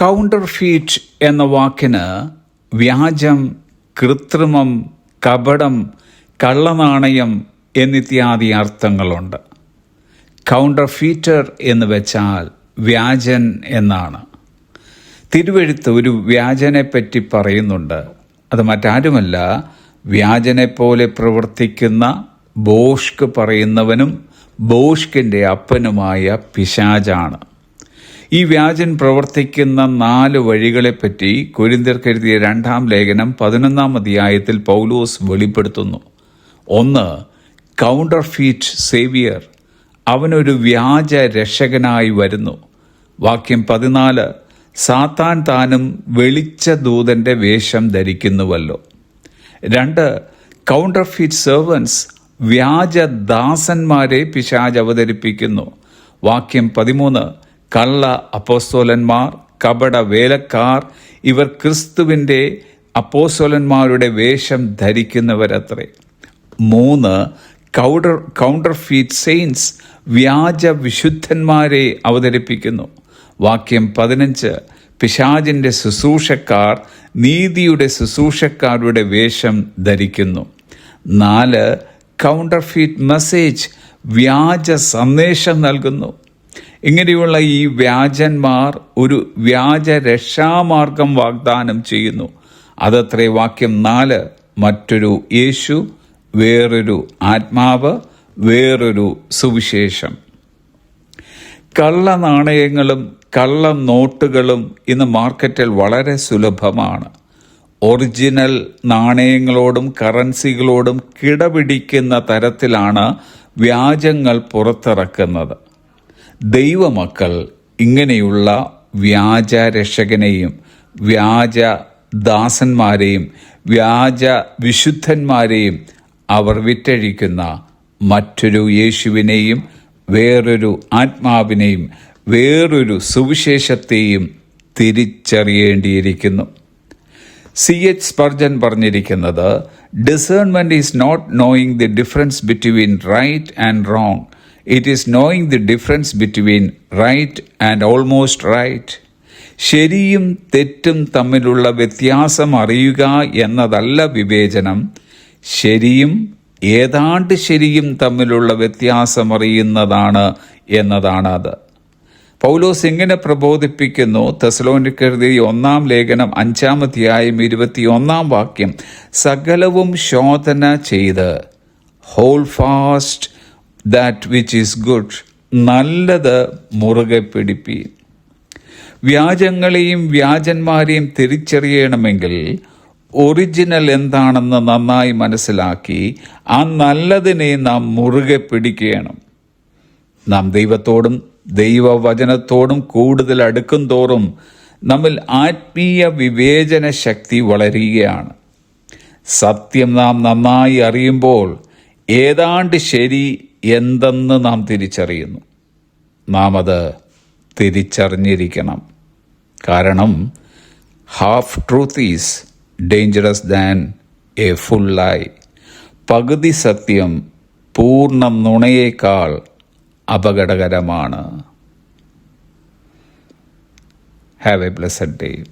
Counter feet എന്ന വാക്കിന് വ്യാജം കൃത്രിമം കപടം കള്ളനാണയം എന്നിത്യാദി അർത്ഥങ്ങളുണ്ട്. കൗണ്ടർ ഫീറ്റർ എന്ന് വെച്ചാൽ വ്യാജൻ എന്നാണ്. തിരുവെഴുത്ത് ഒരു വ്യാജനെ പറ്റി പറയുന്നുണ്ട്. അത് മറ്റാരുമല്ല വ്യാജനെ പോലെ പ്രവർത്തിക്കുന്ന ബോഷ്ക് പറയുന്നവനും ബോഷ്കിന്റെ അപ്പനുമായ പിശാജാണ്. ഈ വ്യാജൻ പ്രവർത്തിക്കുന്ന നാല് വഴികളെപ്പറ്റി കുരിന്തിർക്കെഴുതിയ രണ്ടാം ലേഖനം പതിനൊന്നാം അധ്യായത്തിൽ പൗലോസ് വെളിപ്പെടുത്തുന്നു. ഒന്ന് കൗണ്ടർ ഫീറ്റ് സേവിയർ അവനൊരു വ്യാജ രക്ഷകനായി വരുന്നു. വാക്യം പതിനാല് സാത്താൻ താനും വെളിച്ച ദൂതന്റെ വേഷം ധരിക്കുന്നുവല്ലോ. രണ്ട് കൗണ്ടർ ഫീറ്റ് സെർവൻസ് വ്യാജ ദാസന്മാരെ പിശാജ് അവതരിപ്പിക്കുന്നു. വാക്യം പതിമൂന്ന് കള്ള അപ്പോസ്തോലന്മാർ കപട വേലക്കാർ ഇവർ ക്രിസ്തുവിന്റെ അപ്പോസ്തോലന്മാരുടെ വേഷം ധരിക്കുന്നവരത്രേ. മൂന്ന് കൗണ്ടർ കൗണ്ടർ ഫീറ്റ് സെയിൻസ് വ്യാജ വിശുദ്ധന്മാരെ അവതരിപ്പിക്കുന്നു. വാക്യം പതിനഞ്ച് പിശാജിന്റെ ശുശ്രൂഷക്കാർ നീതിയുടെ ശുശ്രൂഷക്കാരുടെ വേഷം ധരിക്കുന്നു. നാല് കൗണ്ടർ ഫീറ്റ് മെസ്സേജ് വ്യാജ സന്ദേശം നൽകുന്നു. ഇങ്ങനെയുള്ള ഈ വ്യാജന്മാർ ഒരു വ്യാജ രക്ഷാമാർഗം വാഗ്ദാനം ചെയ്യുന്നു. അതത്രേ വാക്യം നാല്. മറ്റൊരു യേശു വേറൊരു ആത്മാവ് വേറൊരു സുവിശേഷം. കള്ള നാണയങ്ങളും കള്ള നോട്ടുകളും ഇന്ന് മാർക്കറ്റിൽ വളരെ സുലഭമാണ്. ഒറിജിനൽ നാണയങ്ങളോടും കറൻസികളോടും കിടപിടിക്കുന്ന തരത്തിലാണ് വ്യാജങ്ങൾ പുറത്തിറക്കുന്നത്. ദൈവമക്കൾ ഇങ്ങനെയുള്ള വ്യാജ രക്ഷകനെയും വ്യാജ ദാസന്മാരെയും വ്യാജ വിശുദ്ധന്മാരെയും അവർ വിറ്റഴിക്കുന്ന മറ്റൊരു യേശുവിനെയും വേറൊരു ആത്മാവിനെയും വേറൊരു സുവിശേഷത്തെയും തിരിച്ചറിയേണ്ടിയിരിക്കുന്നു. സി എച്ച് സ്പർജൻ പറഞ്ഞിരിക്കുന്നത് discernment is not knowing the difference between right and wrong it is knowing the difference between right and almost right ശരിയും തെറ്റും തമ്മിലുള്ള വ്യത്യാസം അറിയുക എന്നതല്ല വിവേചനം. ശരിയും ഏതാണ്ട് ശരിയും തമ്മിലുള്ള വ്യത്യാസം അറിയുന്നതാണ് എന്നതാണ് അത്. പൗലോസ് ഇങ്ങനെ പ്രബോധിപ്പിക്കുന്നു? തെസലോനിക്കരുതി ഒന്നാം ലേഖനം അഞ്ചാമധ്യായം ഇരുപത്തിയൊന്നാം വാക്യം. സകലവും ശോധന ചെയ്ത് hold fast that which is good നല്ലത് മുറുകെ പിടിപ്പീൻ വ്യാജങ്ങളെയും വ്യാജന്മാരെയും തിരിച്ചറിയണമെങ്കിൽ ഒറിജിനൽ എന്താണെന്ന് നന്നായി മനസ്സിലാക്കി ആ നല്ലതിനെ നാം മുറുകെ പിടിക്കണം. നാം ദൈവത്തോടും ദൈവവചനത്തോടും കൂടുതൽ അടുക്കും തോറും നമ്മിൽ ആത്മീയ വിവേചന ശക്തി വളരുകയാണ്. സത്യം നാം നന്നായി അറിയുമ്പോൾ ഏതാണ്ട് ശരി എന്തെന്ന് നാം തിരിച്ചറിയുന്നു? നാം അത് തിരിച്ചറിഞ്ഞിരിക്കണം. കാരണം half truth is dangerous than a full lie പകുതി സത്യം പൂർണ നുണയേക്കാൾ അപകടകരമാണ്. Have A blessed day